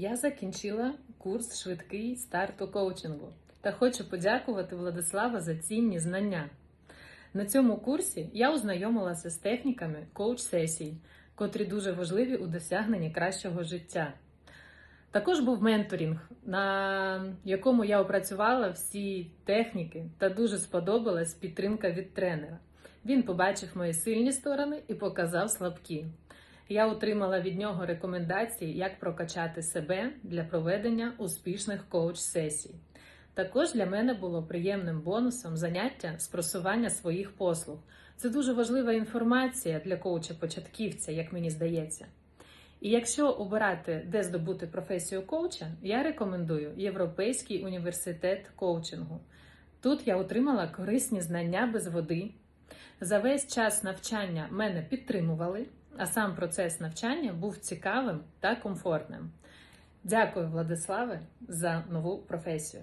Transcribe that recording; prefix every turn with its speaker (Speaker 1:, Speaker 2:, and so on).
Speaker 1: Я закінчила курс швидкий старт у коучингу та хочу подякувати Владислава за цінні знання. На цьому курсі я ознайомилася з техніками коуч-сесій, котрі дуже важливі у досягненні кращого життя. Також був менторинг, на якому я опрацювала всі техніки та дуже сподобалась підтримка від тренера. Він побачив мої сильні сторони і показав слабкі. Я отримала від нього рекомендації, як прокачати себе для проведення успішних коуч-сесій. Також для мене було приємним бонусом заняття з просування своїх послуг. Це дуже важлива інформація для коуча-початківця, як мені здається. І якщо обирати, де здобути професію коуча, я рекомендую Європейський університет коучингу. Тут я отримала корисні знання без води. За весь час навчання мене підтримували, а сам процес навчання був цікавим та комфортним. Дякую, Владиславе, за нову професію.